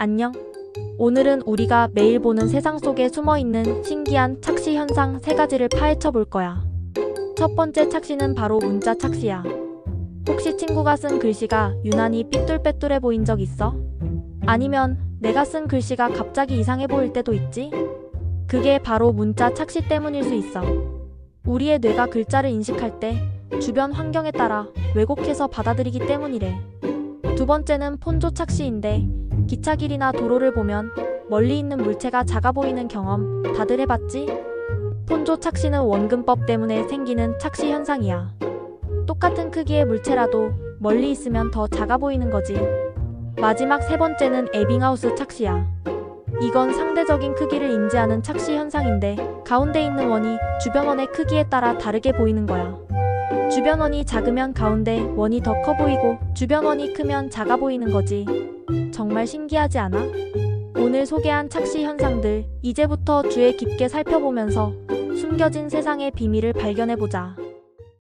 안녕. 오늘은 우리가 매일 보는 세상 속에 숨어 있는 신기한 착시 현상 세 가지를 파헤쳐 볼 거야. 첫 번째 착시는 바로 문자 착시야. 혹시 친구가 쓴 글씨가 유난히 삐뚤빼뚤해 보인 적 있어? 아니면 내가 쓴 글씨가 갑자기 이상해 보일 때도 있지? 그게 바로 문자 착시 때문일 수 있어. 우리의 뇌가 글자를 인식할 때 주변 환경에 따라 왜곡해서 받아들이기 때문이래. 두 번째는 폰조 착시인데 기차 길이나 도로를 보면 멀리 있는 물체가 작아 보이는 경험 다들 해봤지? 폰조 착시는 원근법 때문에 생기는 착시 현상이야. 똑같은 크기의 물체라도 멀리 있으면 더 작아 보이는 거지. 마지막 세 번째는 에빙하우스 착시야. 이건 상대적인 크기를 인지하는 착시 현상인데 가운데 있는 원이 주변 원의 크기에 따라 다르게 보이는 거야. 주변 원이 작으면 가운데 원이 더 커 보이고 주변 원이 크면 작아 보이는 거지. 정말 신기하지 않아? 오늘 소개한 착시 현상들 이제부터 주의 깊게 살펴보면서 숨겨진 세상의 비밀을 발견해보자.